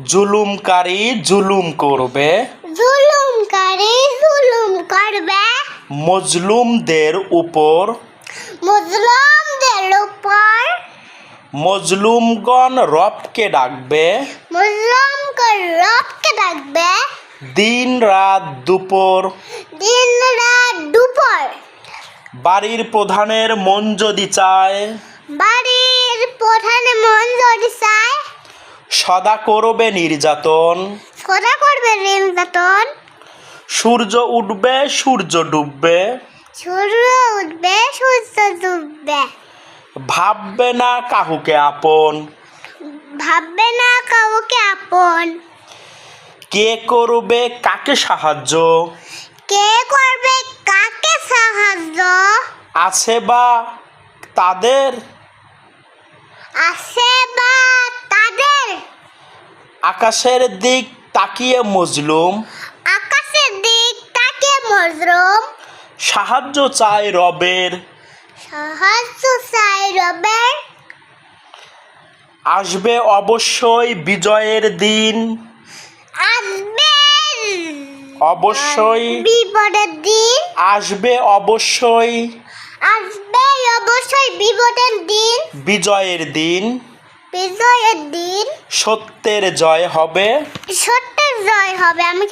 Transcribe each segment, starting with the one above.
জুলুমকারী জুলুম করবে। জুলুমকারী জুলুম করবে। মজলুমদের উপর। মজলুমদের উপর। মজলুমগণ রবকে ডাকবে। মুসলিমকে রবকে ডাকবে। দিন রাত দুপুর। দিন রাত দুপুর। বাড়ির প্রধানের মন যদি চায়। বাড়ির প্রধানে যদি চায় সদা করবে নির্যাতন। সদা করবে নির্যাতন। সূর্য উঠবে সূর্য ডুববে। সূর্য উঠবে সূর্য ডুববে। ভাববে না কাহুকে আপন। ভাববে না কাউকে আপন। কে করবে কাকে সাহায্য? কে করবে কাকে সাহায্য? আছে বা তাদের? আছে বা আকাশের দিক তাকিয়ে মজলুম। আকাশের দিক তাকিয়ে মজলুম। সাহায্য চায় রবের। সাহায্য চাই রবের। আসবে অবশ্যই বিজয়ের দিন। আসবে অবশ্যই বিপদের দিন। আসবে অবশ্যই আসবে অবশ্যই বিপদের দিন। বিজয়ের দিন। বিজয়ের দিন। সত্যের জয় হবে। সত্যের জয় হবে আমি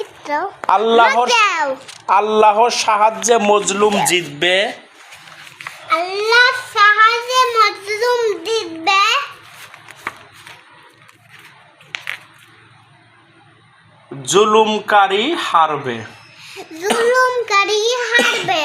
আল্লাহর আল্লাহর সাহায্যে মজলুম জিতবে। আল্লাহ সাহায্যে মজলুম দিবে জুলুমকারী হারবে। জুলুমকারী হারবে।